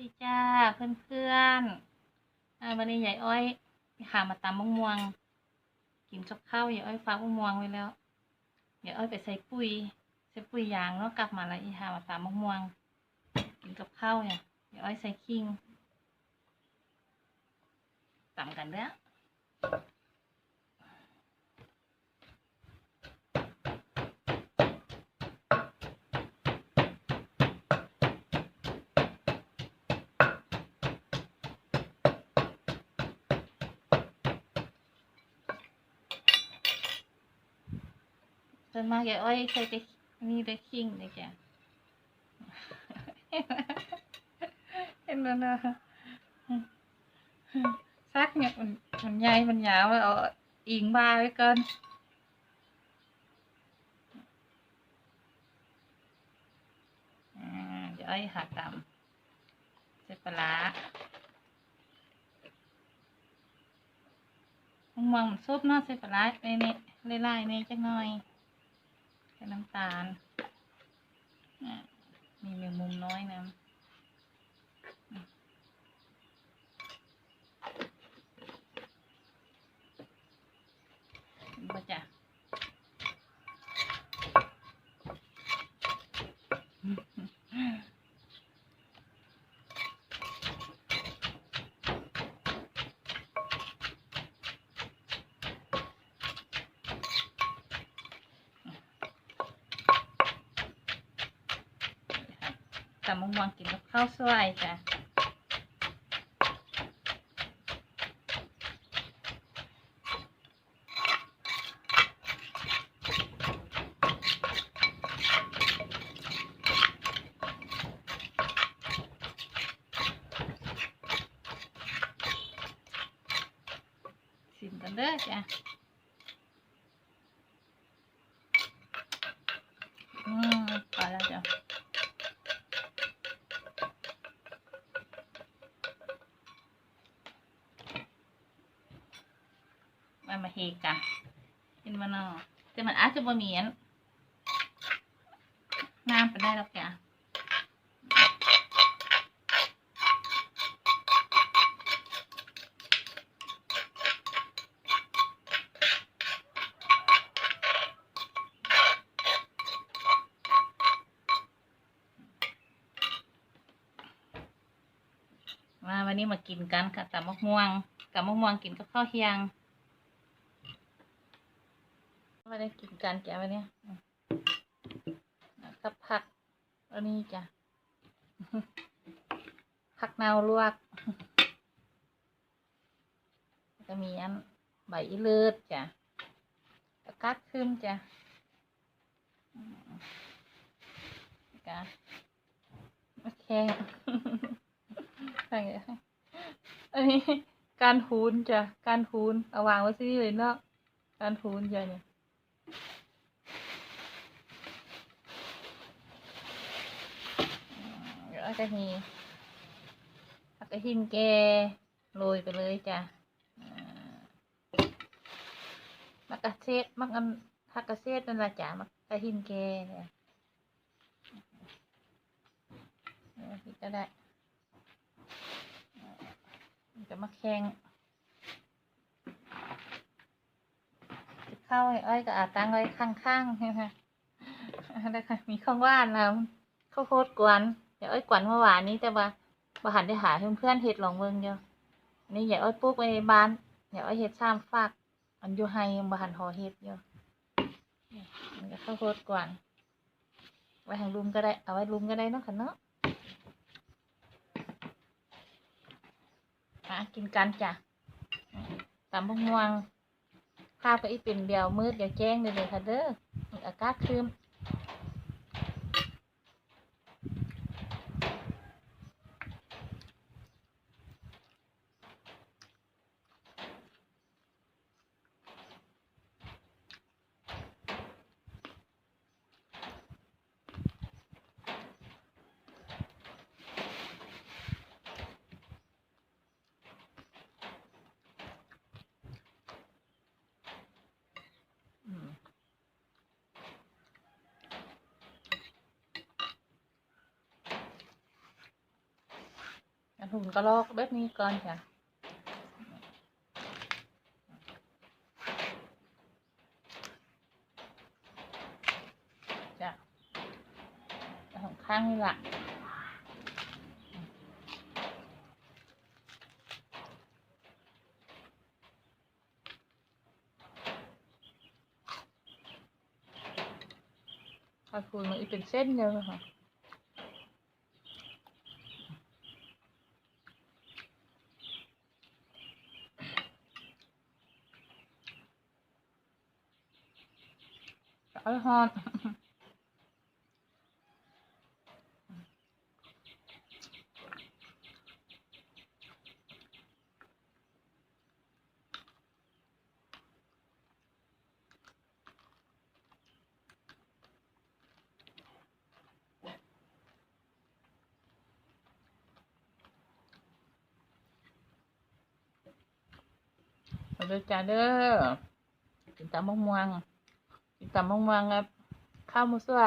ดีจ้าเพื่อนเพื่อนๆวันนี้ยายอ้อยหามาตำมะม่วง กินกับข้าวยายอ้อยฝามะม่วงไว้แล้วยายอ้อยไปใส่ปุ๋ยใส่ปุ๋ยยางแล้วกลับมาแล้วอีหามาตำมะม่วง กินกับข้าวเนี่ยยายอ้อยใส่ขิงตำกันเด้อ ส่วนมากยายอ้อยเคยไปนี่ได้คิงเลยแกเห็นแล้วนะซักเนี่ยมันมันใหญ่มันยาวเอาอิงบ้าไว้ก่อนอ่ายายอ้อยหาตำเสร็จปลาร้ามังมองมันซุปเนาะใส่ปลาร้าในนี้ไล่ๆในจักหน่อย แค่น้ำตาลอะมีแมงมุมน้อยนะก็จะ ตำมะม่วงกินกับข้าวสวยจ้ะชิมกันเด้อจ้ะอืมพอแล้วจ้ะ มามาเฮกันเห็นมันเนาะ แต่าจจะบ่มีอันน้ำไปได้หรอกจ้ะมาวันนี้มากินกันค่ะตำมะม่วงกับมะม่วงกินกับข้าวเฮียง ไม่ได้กินกันแกวันนี้อืมกับผักอันนี้จ้ะผักนาวลวกแล้วก็มีอันใบอีเลิศจ้ะกัดขึ้นจ้ะอืมแล้วก็โอเคใช่เลยอันนี้การหูนจ้ะ การหูนเอาวางไว้ที่นี่เลยเนาะการหูนจ้ะเนี่ย แล้วก็มีผักกระหินแกโรยไปเลยจ้ะมักกะเซดมักอันผักกระเซดนั่นละจ้ะมักกระหินแกเนี่ยเออพี่ก็ได้จะมาแข่งเข้าไอ้อ้อยก็อาตั้งไว้ข้างๆใช่ไหมแล้วมีข้างว่านแล้วข้าวโพดกวน อย่าอ้อยกวนเมื่อวานนี้แต่ว่าบหันได้หาเพื่อนๆเห็ดลองเมืองเดียวอันนี้อย่าอ้อยปลูกไว้ในบ้านอย่าอ้อยเห็ดซ้ำฝากอันอยู่ให้ยังบหันหอเห็ดอยู่มันก็ข้าวโพดกวนไว้ทางลุมก็ได้เอาไว้ลุมก็ได้นะค่ะเนาะมากินกันจ้ะตำพงม่วงข้าวก็อีเป็นเดียวมืดเดี๋ยวแจ้งเลยเลยค่ะเด้ออากาศคืม หุ่นก็ลอกแบบนี้ก่อนจ้ะจ้ะเอาของข้างนี่แหละข้าวคูณมันอีกเป็นเส้นเดียวเลยค่ะ hon. Rồi đưa trà đưa Chúng ta mong ngoan. กินตำมะม่วงกับ ข้าวมูสไล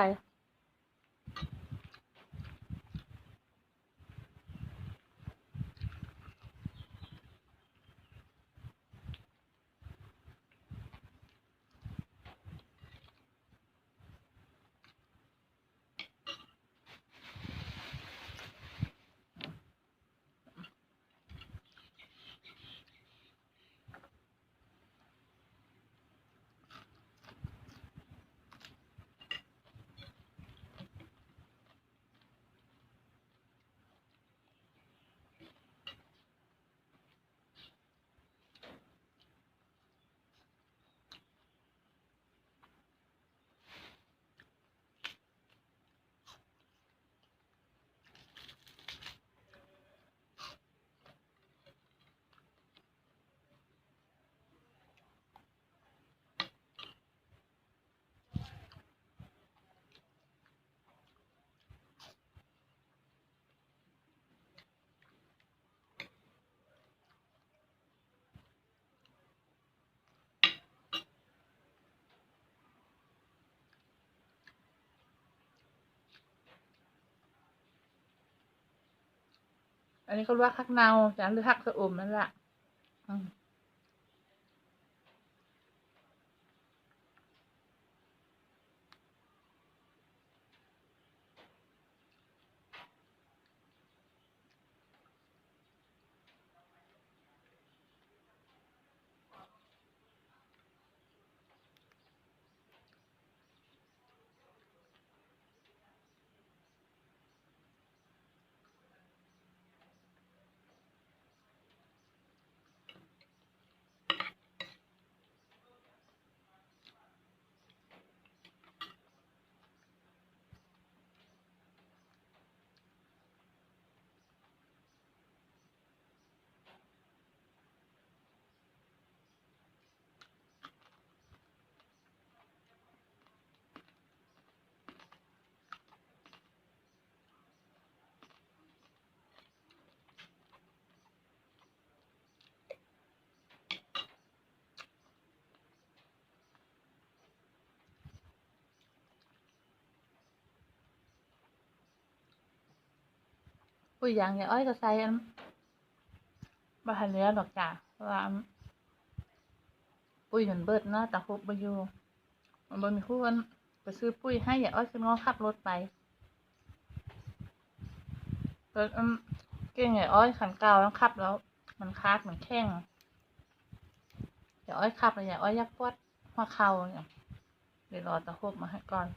อันนี้ก็เรียกฮักเนาจ้ะหรือคักสะอมนั่นแหละ ปุ้ยยางเนี่ยอ้อยก็ใส่อันบาหันเหลือดอกจ้ะเพราะว่าปุ้ยมันเบิดเนาะแต่ครบไปอยู่มันบ่มีคู่กันไปซื้อปุ้ยให้อย่าอ้อยขึ้นงอขับรถไปเกิดอันเก่งไอ้อ้อยขันเกาแล้วขับแล้ว มันคาดเหมันแข้งอย่าอ้อยขับเลยอย่าอ้อยยักปวดหัวเข่าเนี่ยเดี๋ยวรอตะครบมาให้ก่อน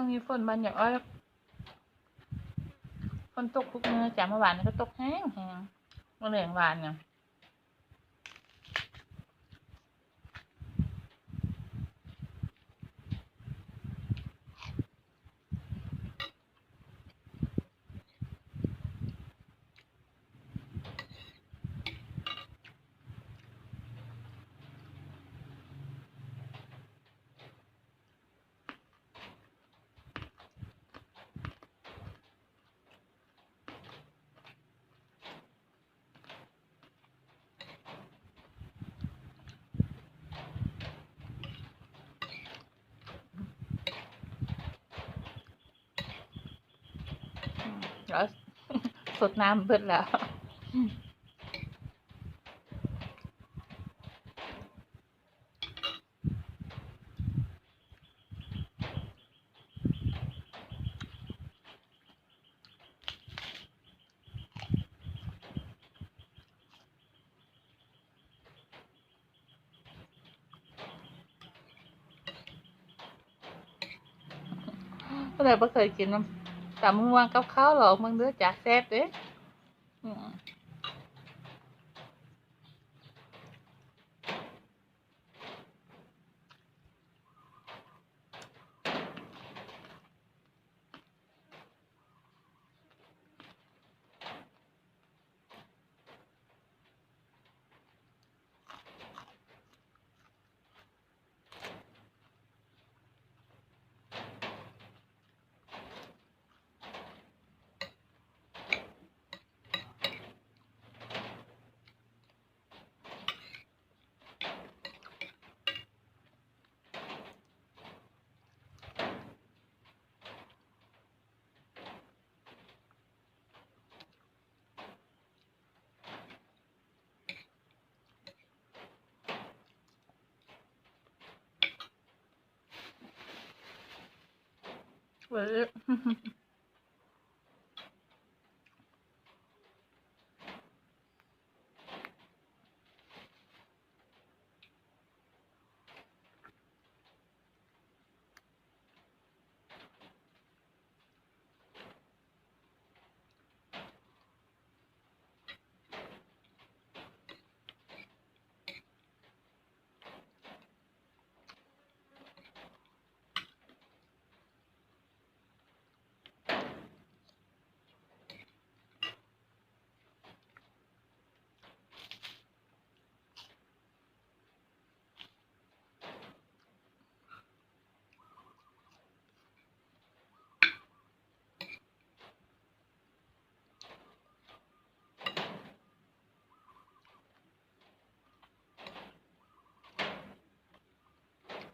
ต้องมีฝนบานอย่างอ้อยฝนตกทุกเมื่อจากเมื่อวานก็ตกแห้งแห้งเมื่อแรงวานเนี่ย แล้วสดน้ำเบิดแล้วก็เลยบ่เคยกินน้ำ ตำม่วงกับข้าวหรอกมึงเด้อจากแซ่บเด้อ ม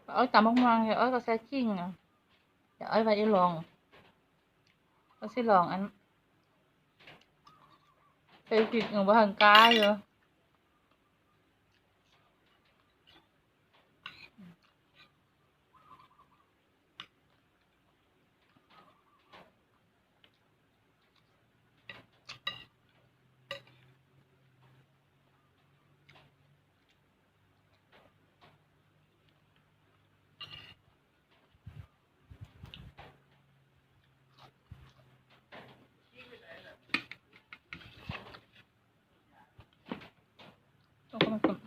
เอ้ยเอาตำม่วงๆเดี๋ยวเอาก็แซ่จิ้งอะเดี๋ยวเอาไปลองเอาสิลองอันไปผิดหนูบ่ทังกล้าอยู่เขาก็มากิน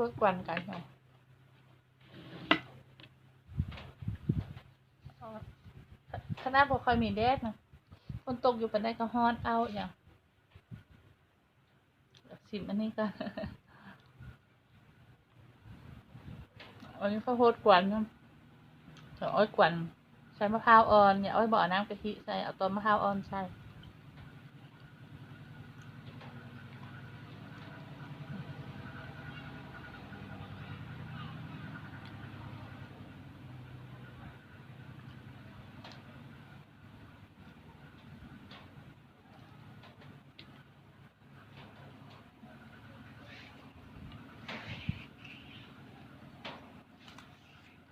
เขาเพิ่งกวนกันเนาะคณะบ่ค่อยมีแดดนะคนตกอยู่ปานใดก็ฮอนเอาอย่างสิมอันนี้ก็อันนี้ข้าวโพดกวนนะเอาอ้อยกวนใช้มะพร้าวอ่อนอย่าอ้อยบ่อน้ำกะทิใส่เอาต้นมะพร้าวอ่อนใส่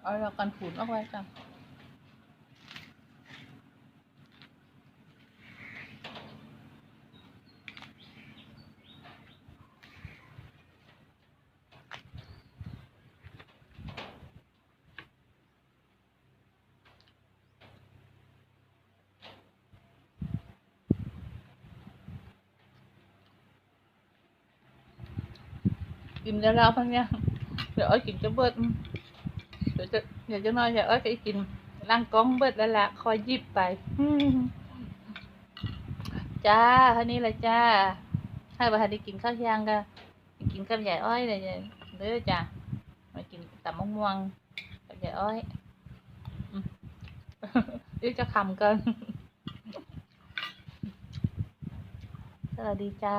เอาเรากันขูดออกไว้จ้ะกินแล้วเราพังเนี่ยเดี๋ยวเอากินจะเบิด ดี๋ยวจะเดี๋ยวจะนอยจะเอ้ยไปกินร่างก้องเบิดแล้วละคอยยิบไปจ้าท่านี้แหละจ้าให้ประธานได้กินข้าวเที่ยงก็ไปกินกับยายอ้อยเลยจ้ะเด้อจ้ามากินตับมะม่วงกับยายอ้อยเดี๋ยวจะคำกันสวัสดีจ้า